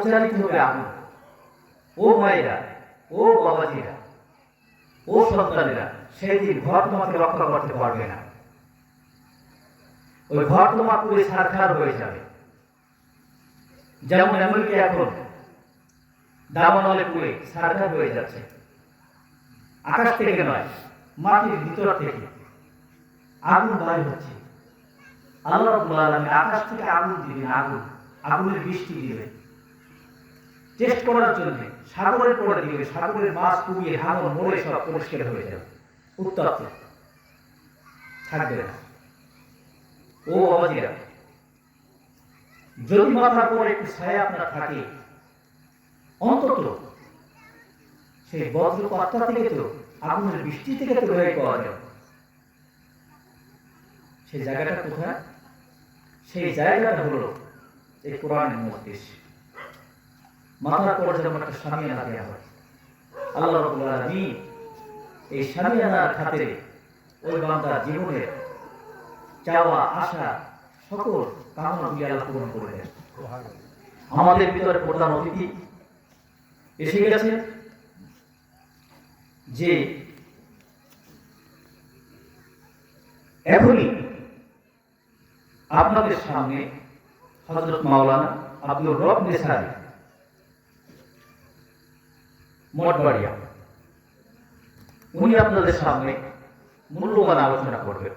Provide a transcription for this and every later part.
প্রচারিত হবে আগুন ও মায়েরা ও বাবাজিরা ও সন্তানেরা সেদিন ঘর তোমাকে রক্ষা করতে পারবে না। ওই ঘর তোমার পুরে সারখার হয়ে যাবে। যেমন আমেরিকা এখন দাবানলে পুরে সারখার হয়ে যাচ্ছে। আকাশ থেকে নয় মাটির ভিতর থেকে আগুন বাইর হচ্ছে। আল্লাহ আকাশ থেকে আগুন দিবেন আগুন আগুনের বৃষ্টি দিবে টেস্ট করার জন্য সাগরের পরে দিবে সাগরের মাছ পুড়িয়ে হাঙর মরে সব পরিষ্কার হয়ে যাবে উত্তপ্ত থাকবে না। ও বাবাজিরা যদি মাথার পরে একটু ছায়া আপনার থাকে অন্তত সেই বজ্রপাতটা থেকে তো আগুনের বৃষ্টি থেকে তো রয়ে পাওয়া যাবে। সেই জায়গাটা কোথায়? সেই জায়গাটা হলো এই কোরআনের মস্তিষ্ক মাথার পরে যেমন একটা সামিয়ানা দেওয়া হয়। আল্লাহ রবুল আলমী এই সামিয়ানার খাতিরে ওই বান্দার জীবনের চাওয়া, আশা, সকল কামনা দিয়ে আল্লাহ পূরণ করে দেন। আমাদের ভিতরে প্রধান অতিথি এসে গেছে যে এখনই আপনাদের সামনে হজরত মাওলানা আব্দুল রব নেসারি মঠবাড়িয়া। উনি আপনাদের সামনে মূল্যবান আলোচনা করবেন।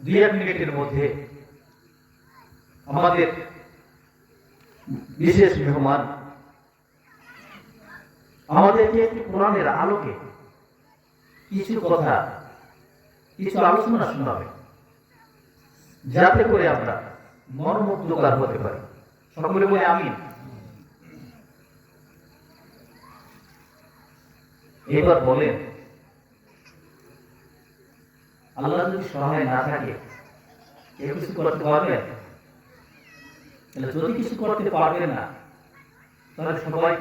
দুই এক মিনিটের মধ্যে আমাদের বিশেষ মেহমান আমাদেরকে একটি কোরআনের আলোকে কিছু কথা, কিছু আলোচনা শোনাবে, যাতে করে আমরা মর্মুগ্ধকার হতে পারি। সকলে বলে আমিন। এবার বলেন, আল্লাহ যদি সহায় না থাকে কিছু করতে তাহলে যদি কিছু করতে পারবেন না, তাহলে সবাই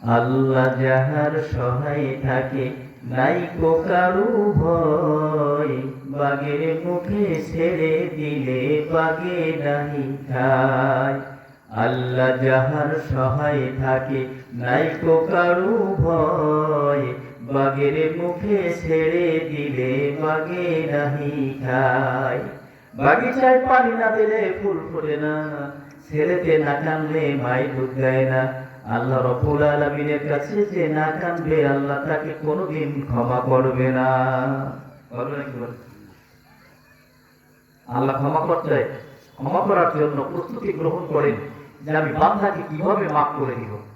আল্লাহ যাহার সহায় থাকে, নাই কারু ভয়। বাগের মুখে ছেড়ে দিলে বাগে নাহি খায় আল্লাহ যাহার সহায় থাকে নাই কারু ভয়। বাগের মুখে ছেড়ে দিলে বাগে নাহি খায়। বাগিচায় পানি না দিলে ফুল ফোটে না। ছেলেতে না কানলে মাই দুধ দেয় না। আল্লাহ রব্বুল আলমিনের কাছে যে না কানবে, আল্লাহ তাকে কোনোদিন ক্ষমা করবে না? আল্লাহ ক্ষমা করতে, ক্ষমা করার জন্য প্রস্তুতি গ্রহণ করেন যে আমি বান্দাকে কীভাবে মাফ করে দিব।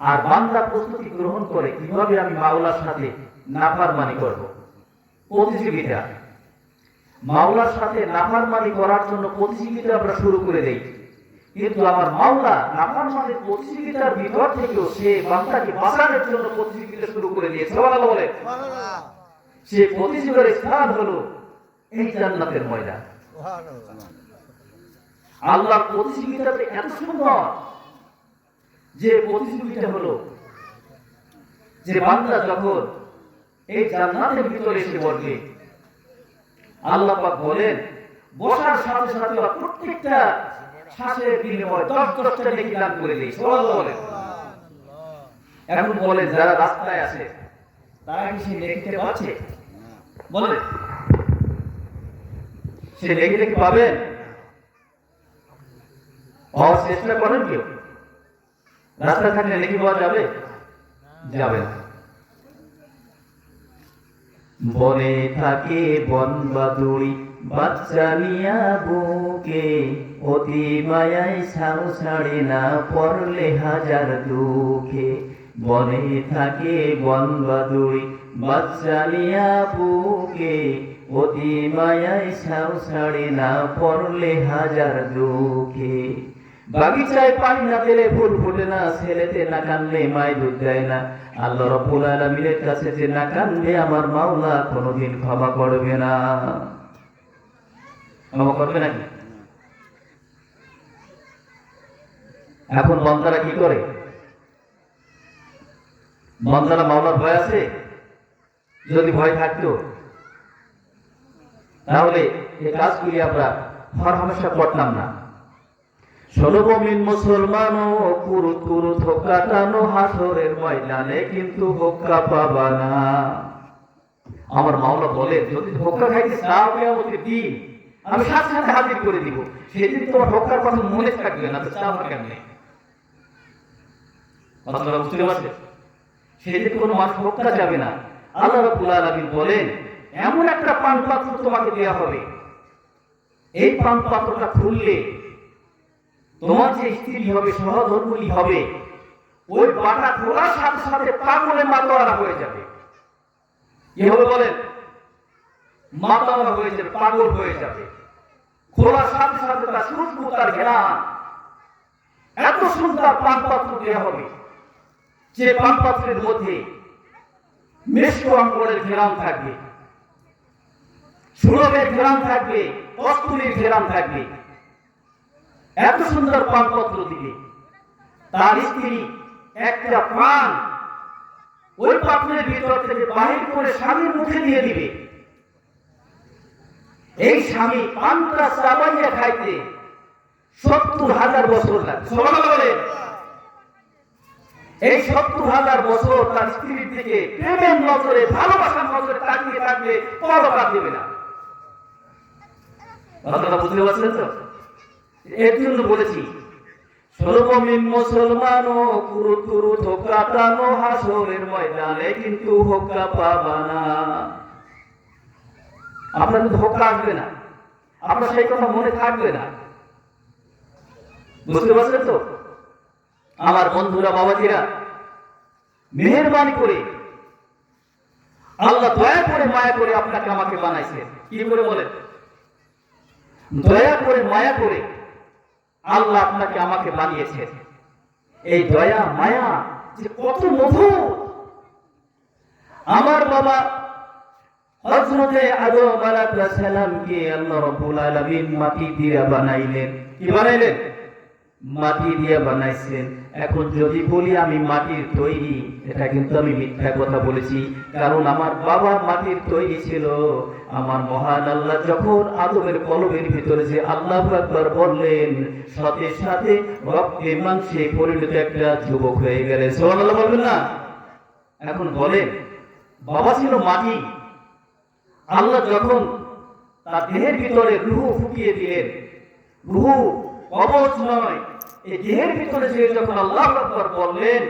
আর বান্দা প্রস্তুতি গ্রহণ করে কীভাবে আমি মাওলার সাথে নাফারমানি করব? প্রতিযোগিতা। মাওলার সাথে নাফারমানি করার জন্য প্রতিযোগিতা আমরা শুরু করে দেই। কিন্তু আমার মাওলা নাফারমানির প্রতিযোগিতার ভিতর থেকেও সে বান্দাকে বাঁচানোর জন্য প্রতিযোগিতা শুরু করে দিয়েছে। বলে সে প্রতিযোগের স্থান হলো এই জান্নাতের ময়দান। আল্লাহ প্রতিযোগিতাতে এত সুন্দর যে প্রতিযোগিতা হলো, যে বান্দা যখন এই জান্নাতের ভিতরে এসে বসবে, আল্লাহ পাক বলেন, বসার সাথে সাথে প্রত্যেকটা শ্বাসের বিনিময় দশ দশটা নেকি দান করে দিই বলেন। এখন বলেন, যারা রাস্তায় আছে, তারা কি সেই নেকিতে পাচ্ছে? বলেন। সে নেকি পাবেন? পাওয়ার করেন কেউ? রাস্তা থাকলে নেকি পাওয়া যাবে? যাবে বনে থাকে বন বাদুড়ি, বাচ্চা নিয়া বুকে, অতি মায়ায় ছাউ ছাড়ে না পড়লে হাজার দুঃখে। বনে থাকে বন বাদুড়ি, বাচ্চা নিয়া বুকে, অতি মায়ায় সাউ ছাড়ে না পড়লে হাজার দুঃখে। বাগিচায় পানি না পেলে ফুল ফোটে না, ছেলেতে না কানলে মায় দুধ দেয় না। আল্লাহ রব্বুল আলামিনের কাছে যে না কানবে আমার মাওলা কোনোদিন ক্ষমা করবে না। ক্ষমা করবে নাকি? এখন বন্দারা কি করে? বন্দারা মাওলার ভয় আছে? যদি ভয় থাকতো? তাহলে এই কাজগুলি আমরা হর হামেশা করতাম না। সর্বমিন মুসলমান ও কাটানো হাসরের ময়দানে, কিন্তু পাবা না। আমার মাওলা বলে যদি খাইতে দিন, আমি সাথে সাথে হাজির করে দিব। সেদিন তোমার কথা মনে থাকবে না, তো চাও না কেমনে কথাটা বুঝতে পারছে সেদিন কোনো যাবে না। আল্লাহ রাব্বুল বলেন, এমন একটা পান পাত্র তোমাকে দেওয়া হবে। এই পান পাত্রটা খুললে তোমার যে স্ত্রী হবে সহধর্মী হবে, ওই বাটা খোলার সাথে সাথে পাগলে মাতোয়ারা হয়ে যাবে। হবে বলেন মাতাওয়ারা হয়ে যাবে, পাগল হয়ে যাবে। খোলার সাথে সাথে তার সুরক্ষু তার ঘেরান এত সুন্দর পান পাত্র দেওয়া হবে? যে পান পাত্রের মধ্যে মেষ্ট অঙ্গরের ঘেরান থাকবে সুরভের ঘেরান থাকবে কস্তুরীর ঘেরান থাকবে। এত সুন্দর পানপত্র দিবে তার স্ত্রী একটা পান ওই পাত্রের ভিতর থেকে বাহির করে স্বামীর মুখে দিয়ে দিবে। এই স্বামী পানটা চাবাইয়া খাইতে সত্তর হাজার বছর লাগে। এই সত্তর হাজার বছর তার স্ত্রীর দিকে প্রেমের নজরে, ভালোবাসার নজরে তাকিয়ে থাকবে পলকা দেবে না। কথাটা বুঝতে পারছেন তো? আপনার সেই কথা মনে থাকবে না। বুঝতে পারছেন তো? আমার বন্ধুরা, বাবাজিরা, মেহরবানি করে, আল্লাহ দয়া করে, মায়া করে আপনাকে আমাকে বানাইছে। কি করে বলেন? দয়া করে, মায়া করে। আল্লাহ আপনাকে আমাকে বানিয়েছে। এই দয়া, মায়া যে কত মধু আমার বাবা আল্লাহ রাব্বুল আলামিন মাটি দিয়ে বানাইলেন। কি বানাইলেন? মাটি দিয়ে বানাইছেন। এখন যদি বলি আমি মাটির তৈরি, এটা কিন্তু আমি মিথ্যা কথা বলেছি। কারণ আমার বাবা মাটির তৈরি ছিল। আমার মহান আল্লাহ যখন আদমের কলবের ভিতরে যে আল্লাহ একবার বললেন, সাথে সাথে রক্তে মাংসে পরিণত একটা যুবক হয়ে গেলেন সুবহানাল্লাহ বলবেন না? এখন বলেন, বাবা ছিল মাটি। আল্লাহ যখন তার দেহের ভিতরে রুহু ফুকিয়ে দিলেন, রুহু কবচ নয়। এই দেহের ভিতরে যে যখন আল্লাহ আকবর বললেন,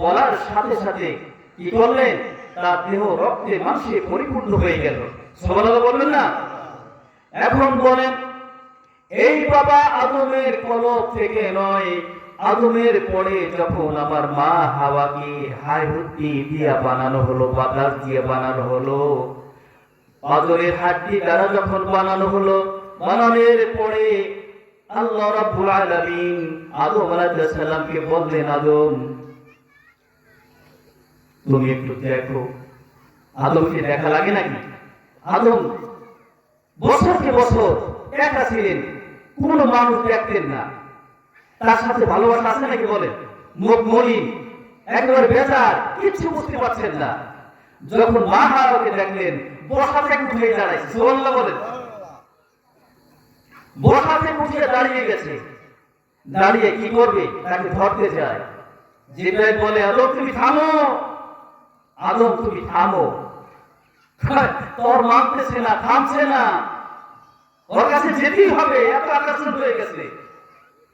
বলার সাথে সাথে কি করলেন তার দেহ রক্তে মাংসে পরিপূর্ণ হয়ে গেল। সবাই বলবেন না? এখন বলেন, এই বাবা আদমের কলব থেকে নয়, আদমের পরে যখন আমার মা হাওয়াকে হাই হুদ্দি দিয়া বানানো হলো, বাতাস দিয়ে বানানো হলো আদরের হাড্ডি দ্বারা যখন বানানো হলো, বানানোর পরে আল্লাহ রাব্বুল আলামিন আদম আলাইহিস সালামকে বললেন, আদম, তুমি একটু দেখো। আদমকে দেখা লাগে নাকি? আদম, বছর একা ছিলেন, কোনো মানুষ দেখতেন না। তার সাথে ভালোবাসা আছে নাকি বলেন? মুখ মলিন, একেবারে বেজার কিচ্ছু বুঝতে পারছেন না। যখন মা হারাকে দেখলেন, বসা উঠে দাঁড়াইছে সোল্লা বলেন। বসা থেকে উঠে দাঁড়িয়ে গেছে। দাঁড়িয়ে কি করবে? তাকে ধরতে যায়। জিব্রাইল বলে, আদম, তুমি থামো। আদম, তুমি থামো। তোর মানতেছে না, থামছে না। ওর কাছে যেতেই হবে, এত আকর্ষণ হয়ে গেছে।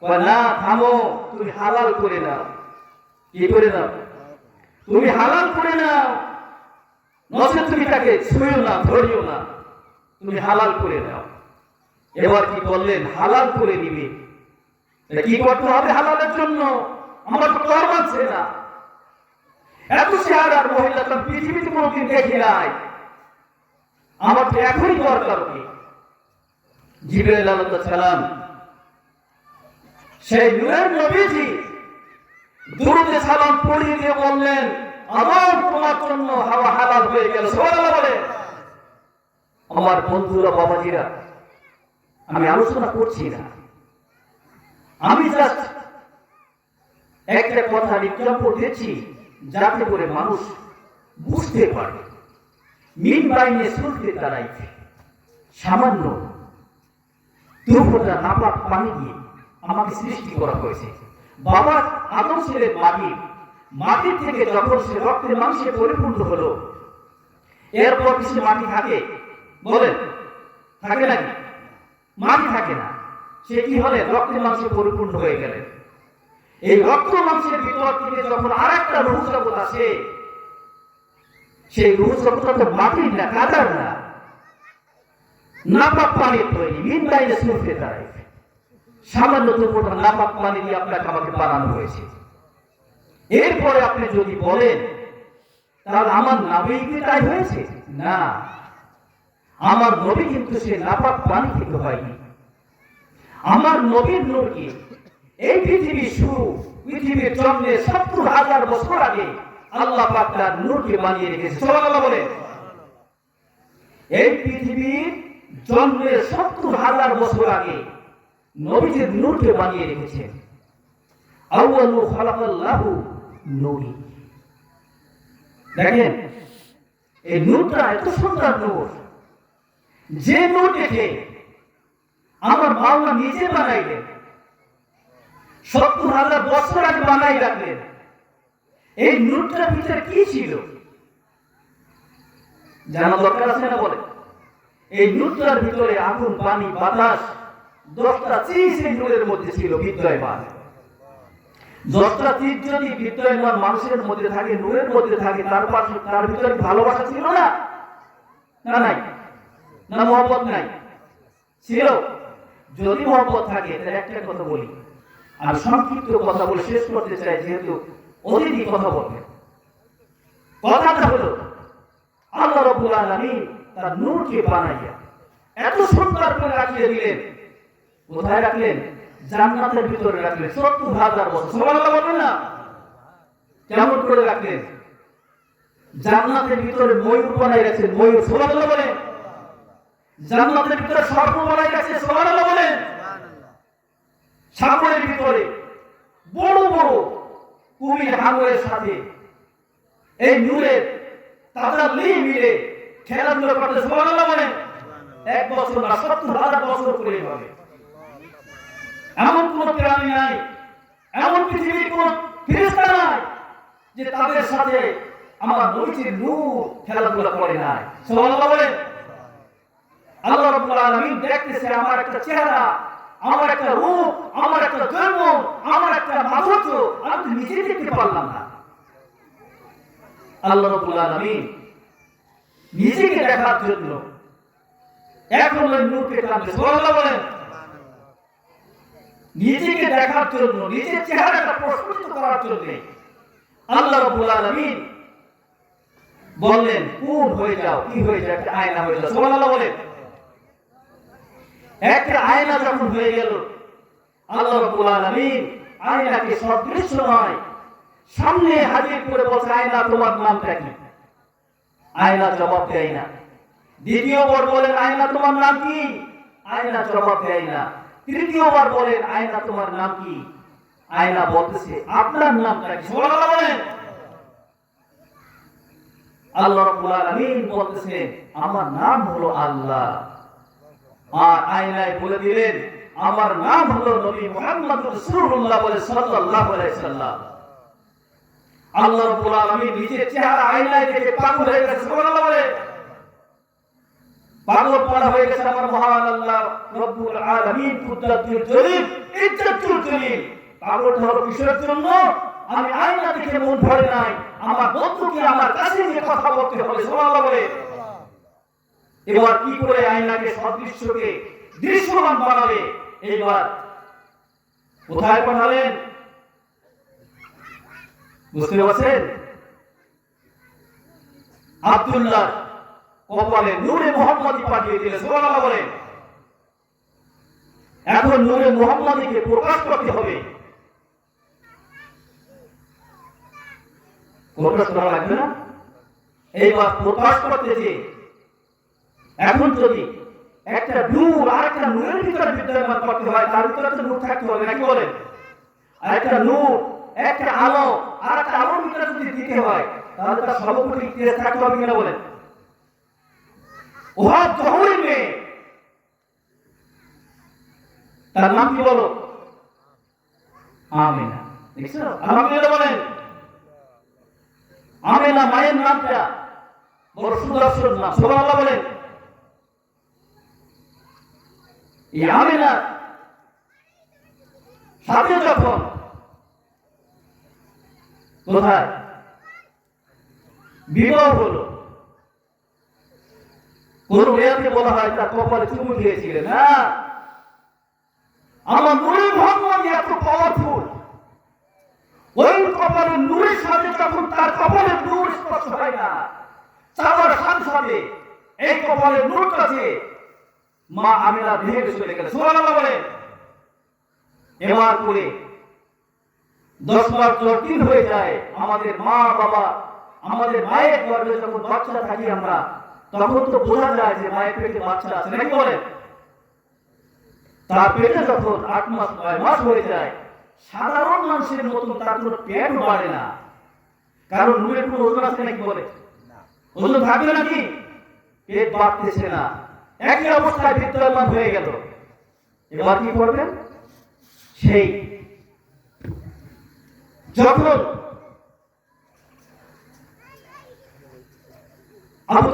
না, থামো, তুমি হালাল করে নাও। কি করে নাও? তুমি হালাল করে নাও। নচে তুমি তাকে ছুঁয়ো না, ধরিও না। তুমি হালাল করে নাও। এবার কি করলেন হালাল করে এটা কি করতে হবে হালালের জন্য? আমার তো কর মানছে না। এত চেহারা আর মহিলা তো পৃথিবীতে কোনোদিন দেখি নাই। আমার তো এখনই দরকার ওকে জিব্রাইল আলাইহিস সালাম সেই নূরের নবীজি দুরুদে সালাম পড়িয়ে দিয়ে বললেন আমার তোমার জন্য হাওয়া হালাল হয়ে গেল। সুবহানাল্লাহ বলে আমার বন্ধুরা বাবাজিরা আমি আলোচনা করছি না। আমি জাস্ট একটা কথা এক্সাম্পল দিচ্ছি, যাতে করে মানুষ বুঝতে পারে। মিন বাইনে শুনতে দাঁড়াইছে সামান্য দুপুরটা নাপাক পানি দিয়ে আমাকে সৃষ্টি করা হয়েছে। বাবা আদম ছিলেন মাটি মাটির থেকে যখন সে রক্তের মাংসে পরিপূর্ণ হলো, এরপর কি সে মাটি থাকে, বলেন, থাকে নাকি? মাটি থাকে না, সে কি হলে রক্তের মাংসে পরিপূর্ণ হয়ে গেলেন এই রক্ত মাংসের ভিতর থেকে যখন আর একটা রুহ আসে, সেই রুহ তো মাটির না, কাদার না। নাপাক পানির তৈরি মিন সুরফে সামান্য নাপাক পানি দিয়ে আপনাকে আমাকে বানানো হয়েছে। এরপরে আপনি যদি বলেন, তাহলে আমার নাবি কি তাই হয়েছে? না। আমার নবী কিন্তু সে নাপাক পানি থেকে হয়নি। আমার নবীর নূরকে এই পৃথিবী শুরু, পৃথিবীর জন্মের সত্তর হাজার বছর আগে আল্লাহ পাক তার নূরকে বানিয়ে রেখেছে। বলে এই পৃথিবীর জন্মের সত্তর হাজার বছর আগে নবীজির নূরকে বানিয়ে রেখেছেন। আউয়ালু খালাকাল্লাহু নূরি। দেখেন, এই নূরটা এত সুন্দর নূর। যে নূর দেখে আমার মাওলা নিজে বানাইলেন, সত্তর হাজার বছর আগে বানাই রাখলেন, এই নূরটার ভিতরে কি ছিল? জানা দরকার আছে না বলে? এই নূরটার ভিতরে আগুন, পানি, বাতাস, দশটা চিজ এই নূরের মধ্যে ছিল বিদ্যমান। দশটা চিজ যদি বিদ্যমান মানুষের মধ্যে থাকে নূরের মধ্যে থাকে, তার পাশে তার ভিতরে ভালোবাসা ছিল না? না, নাই। না মহব্বত নাই। ছিল। যদি মহব্বত থাকে, তাহলে একটা কথা বলি। আমি সংক্ষিপ্ত কথা বলে শেষ করতে চাই, যেহেতু অতিথি কথা বলবে। কথাটা হলো, আল্লাহ রবুল আলমী তার নূরকে বানাইয়া এত সুন্দর করে রাখিয়ে দিলেন। কোথায় রাখলেন? জান্নাতের ভিতরে রাখলেন। সত্তর হাজার বছর। সুবহানাল্লাহ বলবেন না? কেমন করে রাখলেন? জান্নাতের ভিতরে ময়ূর বানাই রাখছেন। ময়ূর, সুবহানাল্লাহ বলেন। জান্নাতের ভিতরে বানাই রাখছেন সুবহানাল্লাহ বলেন। সাগরের ভিতরে বড় বড় কুমির হাঙরের সাথে এই নূরের তাজা লি মিলে খেলাধুলা করতে সুবহানাল্লাহ বলেন। এক বছর না, সত্তর হাজার বছর করে হবে। এমন কোন প্রাণী নাই, এমন পৃথিবীর কোন ফেরেশতা নাই যে তাদের সাথে আমার নবীজির নূর খেলাধুলা করে নাই। সুবহানাল্লাহ বলেন। আল্লাহ রাব্বুল আলামিন দেখতেছে আমার একটা চেহারা, আমার একটা রূপ, আমার একটা জন্ম, আমার একটা মাধুর্য, আমি তো নিজেই দেখতে পারলাম না। আল্লাহ রাব্বুল আলামিন নিজেকে দেখার জন্য এখন ওই নূরকে টানবে সুবহানাল্লাহ বলেন। নিজেকে দেখার জন্য, নিজের চেহারাটা প্রস্ফুটিত করার জন্য আল্লাহ রাব্বুল আলামিন বললেন কোন হয়ে যাও, কি হয়ে যাও একটা আয়না হয়ে যাও সুবহানাল্লাহ বলেন। একটা আয়না যখন হয়ে গেল, আল্লাহ রাব্বুল আলামিন আয়নাকে সদৃশ্য নয়, সামনে হাজির করে বলছে, আয়না, তোমার নামটা কি? আয়না জবাব দেয় না। দ্বিতীয়বার বলেন, আয়না, তোমার নাম কি? আয়না জবাব দেয় না। তৃতীয়বার বলেন, আয়না, তোমার নাম কি? আয়না বলতেছে, আপনার নামটা কি? আল্লাহ রাব্বুল আলামিন বলতেছেন আমার নাম হলো আল্লাহ। আর আয়নায় বলে দিলেন, আমার নাম হলো নবী মুহাম্মদ রাসূলুল্লাহ বলে সাল্লাল্লাহু আলাইহি সাল্লাম। আল্লাহ রাব্বুল আলামিন নিজের চেহারা আয়নায় দেখে পাগল হয়ে গেছে, সুবহানাল্লাহ বলে। পাগল পড়া হয়ে গেছে আমার মহান আল্লাহ রব্বুল আলামিন কুদরতুল জলিল ইজ্জতুল জলিল পাগলটা হলো কিসের জন্য? আমি আয়না দেখে মন ভরে নাই। আমার বন্ধুকে আমার কাছে নিয়ে কথা বলতে হবে, সুবহানাল্লাহ বলে। এবার কি করে আয়নাকে সদৃশ্যকে দৃশ্যমান বানাবে? এইবার কোথায় পাঠালেন? বুঝতে পারছেন? আব্দুল্লাহ কপালে নূরে মোহাম্মদী পাঠিয়ে দিলে সুবহানাল্লাহ বলেন। এখন নূরে মোহাম্মদীকে প্রকাশ করতে হবে। প্রকাশ করা লাগবে না? এইবার প্রকাশ করতে যে এখন যদি একটা নূর আর একটা নূরের ভিতরে বিদ্যমান করতে হয়, তার ভিতরে তো নূর থাকতে হবে, নাকি বলেন? আর একটা নূর, একটা আলো আর একটা আলোর ভিতরে যদি দিতে হয়, তাহলে তার সর্বোপরি তীরে থাকতে হবে কিনা বলেন? ওহা জহরের মেয়ে। তার নাম কি বলো? আমিনা। দেখছ আলহামদুলিল্লাহ বলেন। আমিনা মায়ের নামটা বড় সুদর্শন নাম। সুবহানাল্লাহ বলেন। এই আমিনা সাথে যখন কোথায়? বিবাহ হলো। কোন মেয়াদে বলা হয় তার কপালে চুমু খেয়েছিলেন না আমার নুরে মোহাম্মদ এত পাওয়ারফুল ওই কপালের নূরের সাথে যখন তার কপালের নূর স্পর্শ হয় না, চাওয়ার সাথে এই কপালের নূরটাকে মা আমিনা ভেঙে চলে গেলে। সুবহানাল্লাহ বলে। এবার করে দশ বার জ্বর হয়ে যায় আমাদের মা, বাবা, আমাদের মায়ের গর্ভে যখন বাচ্চা থাকি আমরা, তখন তো বোঝা যায় যে মায়ের পেটে বাচ্চা আছে নাকি বলেন তার পেটে যখন আট মাস, নয় মাস হয়ে যায়, সাধারণ মানুষের মতন তার কোনো পেট বাড়ে না। কারণ নুয়ের কোনো ওজন আছে নাকি বলে? ওজন থাকবে নাকি? পেট বাড়তেছে না। একই অবস্থায় বিদ্যমান হয়ে গেল। এবার কি করবেন? সেই যখন আবু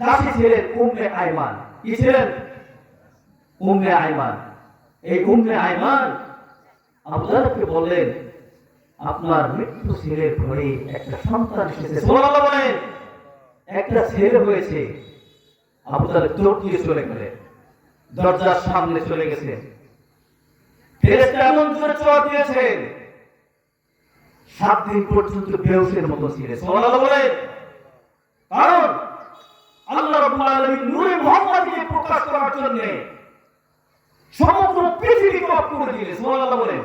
দাসী ছিলেন উম্মে আইমান। কি ছিলেন? উম্মে আইমান। এই উম্মে আইমান আবু বললেন, আপনার মৃত্যু ছেলের ঘরে একটা সন্তান এসেছে। একটা ছেলে হয়েছে। আবু তালেব দিয়ে চলে দরজার সামনে চলে গেছে। এমন জোরে চড় দিয়েছেন সাত দিন পর্যন্ত বেউসের মতো বলেন, কারণ আল্লাহ আলামিন নূরে প্রকাশ করার জন্য সমগ্র পৃথিবীকে অফ করে দিলেন সুবহানাল্লাহ বলেন,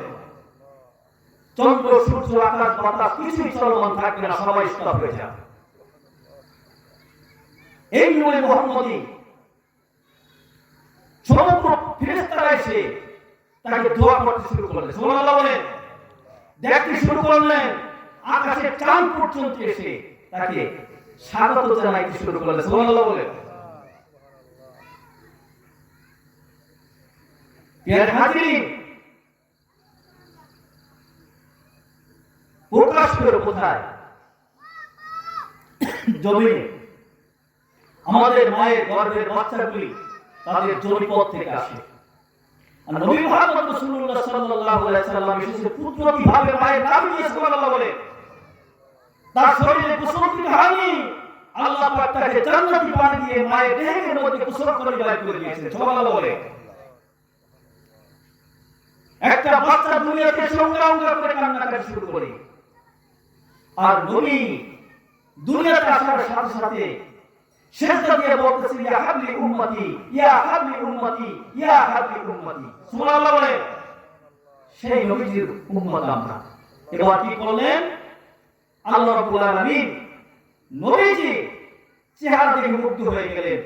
চন্দ্র, সূর্য, আকাশ, বাতাস, কিছুই চলমান থাকবে না, সবাই স্টপ হয়ে যাবে এই নূরে মুহাম্মদই সমগ্র ফেরেশতারা এসে তাকে দোয়া করতে শুরু করলেন। সুবহানাল্লাহ বলেন, দেখতে শুরু করলেন, আকাশের চাঁদ পর্যন্ত এসে তাকে স্বাগত জানাইতে শুরু করলেন। সুবহানাল্লাহ বলেন, প্রিয় হাজিরিন, প্রকাশ করো কোথায়? জমিনে। আমাদের মায়ের গর্ভের বাচ্চাগুলি তাদের জমিপথ থেকে আসে। নবী মুহাম্মদ রাসূলুল্লাহ সাল্লাল্লাহু আলাইহি সাল্লাম এসেছে পুত্র কীভাবে মায়ের নাম সুবহানাল্লাহ বলে? তার শরীরে কুসুমতি হানি আল্লাহ পাক তাকে জান্নাতি পানি দিয়ে মায়ের দেহের মধ্যে কুসুম করে বাইর করে দিয়েছেন। সুবহানাল্লাহ বলে। একটা বাচ্চা দুনিয়াতে সংগ্রাম করে কান্নাকাটি শুরু করে। আর নবী দুনিয়াতে আসার সাথে সাথে সেজদা দিয়ে বলতেছে, ইয়া হাবলি উম্মতি, ইয়া হাবলি উম্মতি, ইয়া হাবলি উম্মতি। সুবহানাল্লাহ বলে, সেই নবীজির উম্মত আমরা। এবার কি করলেন? আল্লাহ রাব্বুল আলামিন নবীজি চেহারা দেখে মুগ্ধ হয়ে গেলেন।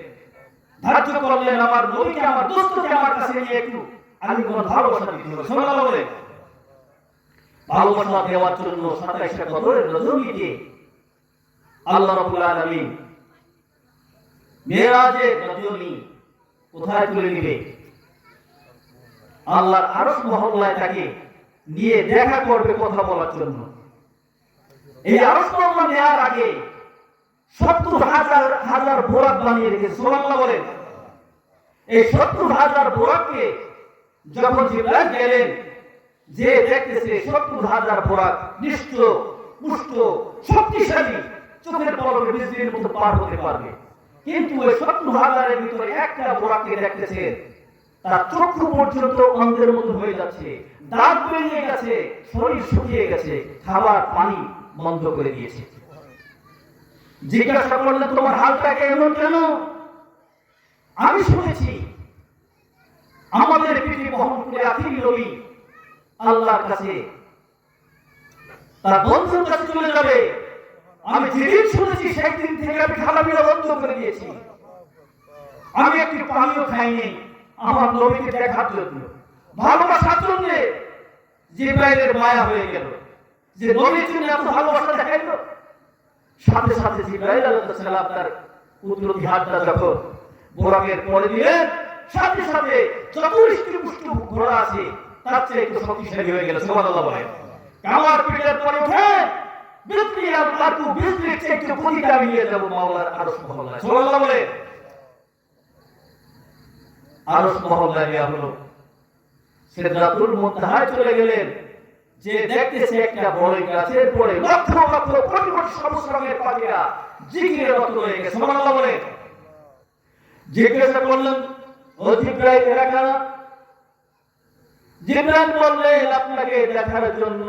ধার্য করলেন, আমার নবীকে, আমার দোস্তকে আমার কাছে নিয়ে একটু আমি কোন ভালোবাসা দিতে হবে। সুবহানাল্লাহ বলে, ভালোবাসা দেওয়ার জন্য সাতাইশটা কদরের রজনীতে আল্লাহ রাব্বুল আলামিন মেরাজের রজনী কোথায় তুলে নিবে? আল্লাহর আরশ মহল্লায় তাকে নিয়ে দেখা করবে কথা বলার জন্য। এই আরশ মহল্লা নেওয়ার আগে সত্তর হাজার হাজার বানিয়ে বলেন, এই সত্তর হাজার বোরাককে যখন জিব্রাইল গেলেন, যে দেখতেছে সত্তর হাজার বোরাক নিষ্ঠ, পুষ্ট, শক্তিশালী, চোখের পলকে বিজলির মতো পার হতে পারবে। কিন্তু ওই সত্তর হাজারের ভিতরে একটা বোরাককে দেখতেছে। তার চক্ষু পর্যন্ত অন্ধের মতো হয়ে যাচ্ছে। দাঁত বেরিয়ে গেছে শরীর শুকিয়ে গেছে খাবার পানি বন্ধ করে দিয়েছে। জিজ্ঞাসা করলে তোমার হালটাকে এমন কেন? আমি শুনেছি আমাদের পৃথিবী বহন করে আখির নবী আল্লাহর কাছে। তার বন্ধুর কাছে চলে যাবে। আমি যেদিন শুনেছি সেই দিন থেকে আমি খালাপিরা বন্ধ করে দিয়েছি। আমি একটি পানীয় খাইনি আমার নবীকে দেখার জন্য। ভালোবাসার জন্য জিব্রাইলের মায়া হয়ে গেল যে নবীর জন্য এত ভালোবাসা দেখাইলো সাথে সাথে জিব্রাইল আলাইহিস সালাম তার কুদরতি হাতটা যখন বোরাকের পরে দিলেন সাথে সাথে যত স্ত্রী পুষ্ট ঘোড়া আছে তার চেয়ে একটু শক্তিশালী হয়ে গেল। সুবহানাল্লাহ বলে কামার পিঠের পরে উঠে চলে গেলেন। যে দেখতেছে একটা বড় গাছের পরে লক্ষ লক্ষ কোটি কোটি সবুজ রঙের পাখিরা জিকিরে রত হয়ে গেছে। সুবহানাল্লাহ বলে। জিজ্ঞাসা করলেন ও এরা কারা? জিব্রাইল বললেন, আপনাকে দেখার জন্য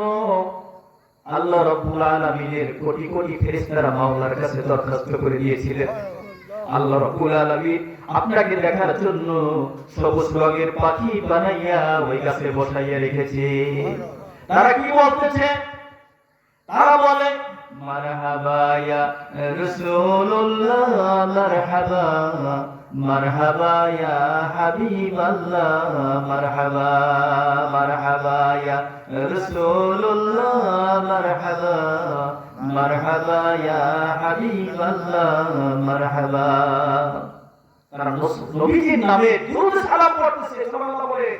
আল্লাহ রাব্বুল আলামিনের কোটি কোটি ফেরেশতারা মাওলার কাছে দরখাস্ত করে দিয়েছিলেন। আল্লাহ রাব্বুল আলামিন আপনাকে দেখার জন্য সবুজ রঙের পাখি বানাইয়া ওই গাছে বসাইয়া রেখেছে। তারা কি বলতেছে? তারা বলে, মারহাবা ইয়া রাসূলুল্লাহ, মারহাবা। মারহাবা, ইয়া হাবিবাল্লাহ, মারহাবা মারহাবা, ইয়া রাসূলুল্লাহ, মারহাবা মারহাবা, ইয়া হাবিবাল্লাহ, মারহাবা। কারণ নবীজির নামে দুরূদ সালাম পড়তেছে, সুবহানাল্লাহ বলে।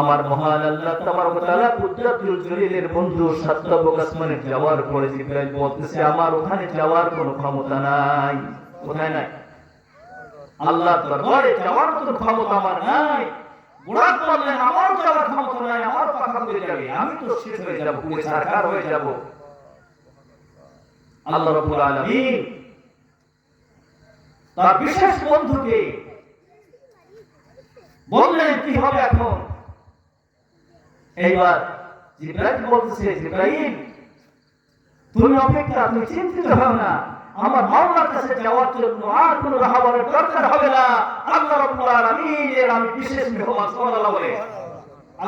আমার মহান আল্লাহ তাবারক তাআলা কুদরতুল জলিলের বন্ধু সাত্তাবক আসমানে যাওয়ার পরে বলতেছে, আমার ওখানে যাওয়ার কোনো ক্ষমতা নাই। কোথায় নাই? আল্লাহ দরবারে যাওয়ার কোনো ক্ষমতা আমার নাই। বুড়াক বললেন আমার যাওয়ার ক্ষমতা নাই, আমার পাখা যাবে। আমি তো শেষ হয়ে যাব পুরে সরকার হয়ে যাব। আল্লাহ রাব্বুল আলামিন তার বিশেষ বন্ধুকে বললেন, কি হবে এখন? এইবার জিব্রাইল বলতেছে জিব্রাইল তুমি অপেক্ষা, তুমি চিন্তিত হও না। আমার মাওলার কাছে যাওয়ার জন্য আর কোনো রাহাবারের দরকার হবে না। আল্লাহ রাব্বুল আলামিনের আমি বিশেষ মেহমান সুবহানাল্লাহ বলে।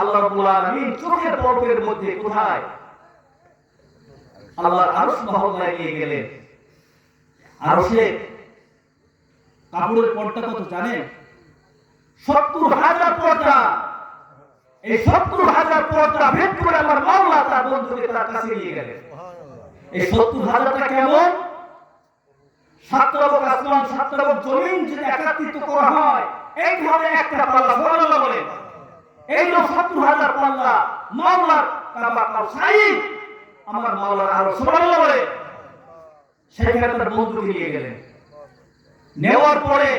আল্লাহ আলামিন চোখের মধ্যে কোথায়? আল্লাহর আরশ মহল্লায় নিয়ে গেলেন। আরশে কাপড়ের পর্দা কত জানেন? সত্তর হাজার পর্দা। এই সত্তর হাজার পর্দা ভেদ করে আমার তার বন্ধুকে তার কাছে নিয়ে গেলেন। এই সত্তর হাজারটা কেমন? সাতটাবক আসমান সাতটাবক জমিন যদি একাত্রিত করা হয় এই ধরনের একটা পাল্লা সুবহানাল্লাহ বলে এই হলো সত্তর হাজার পাল্লা মাওলার কাবা আমার মাওলার আরও বলে সেখানে তার বন্ধুকে নিয়ে গেলেন। নেওয়ার পরে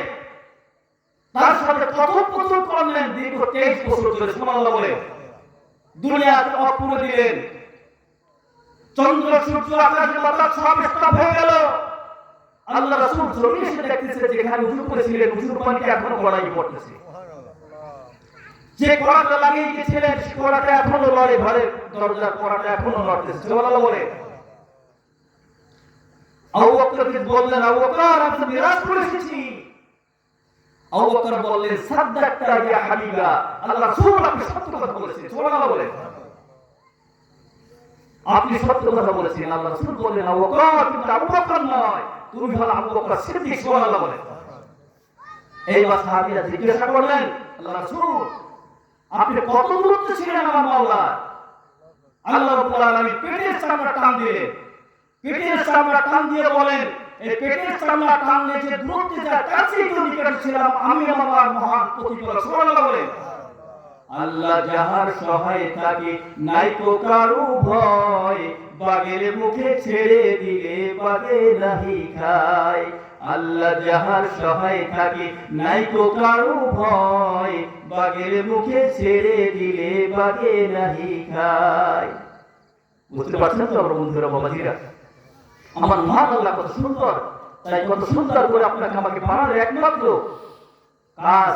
তার সাথে কথোপকথন করলেন দীর্ঘ তেইশ বছর ধরে, সুবহানাল্লাহ বলে। দুনিয়াতে অপূর্ণ দিলেন। চন্দ্র, সূর্য, আকাশে, বাতাস সব স্তব হয়ে গেল। আল্লাহ রাসূল জমি এসে দেখতেছে যেখানে উজু করেছিলেন উজুর পানিতে এখনও গড়াই পড়তেছে। যে কড়াটা লাগিয়ে গেছিলেন সে কড়াটা এখনও লড়ে ঘরের দরজার কড়াটা এখনও লড়তেছে, সুবহানাল্লাহ বলে। আবু বকরকে বললেন, আবু বকর, আমি নিরাশ করে এসেছি। আবু বকর বললেন সাদ্দাকতা ইয়া হাবিবা, আল্লাহ রাসূল আপনি সত্য কথা বলেছেন, সুবহানাল্লাহ বলেন। আপনি সত্য কথা বলেছেন, আল্লাহ রাসূল বললেন আবু বকর কিন্তু আবু বকর নয়, তুমি হলো আবু বকর সিদ্দিক, সুবহানাল্লাহ বলেন। এইবার সাহাবীরা জিজ্ঞাসা করলেন, আল্লাহ রাসূল, আপনি কত দূরত্ব ছিলেন আমার মাওলা? আল্লাহ রাব্বুল আলামিন পেটের চামড়া টান দিলেন। পেটের চামড়া টান দিয়ে বলেন আল্লাহ যাহার সহায় থাকে নাই কারু ভয়, বাগের মুখে ছেড়ে দিলে বাগে নাহি খায়। আল্লাহ যাহার সহায় থাকে নাই তো কারু ভয়, বাগের মুখে ছেড়ে দিলে বাগে নাহি খায়। বুঝতে পারছেন তো আমরা বন্ধুরা, বাবাজিরা? আমার মহান আল্লাহ কত সুন্দর। তাই কত সুন্দর করে আপনাকে আমাকে পারার একমাত্র। কাজ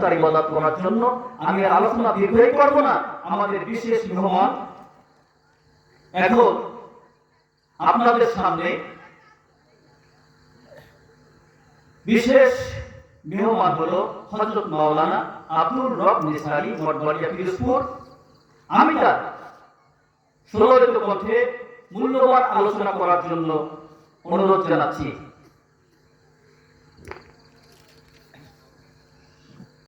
তার ইবাদত করার জন্য আমি আলোচনা দীর্ঘই করব না। আমাদের বিশেষ মেহমান। এখন আপনাদের সামনে বিশেষ মেহমান হলো হযরত মাওলানা আব্দুর রব নিসারি মঠবাড়িয়া পিরোজপুর। আমি তার ষোলো কণ্ঠে মূল্যবান আলোচনা করার জন্য অনুরোধ জানাচ্ছি।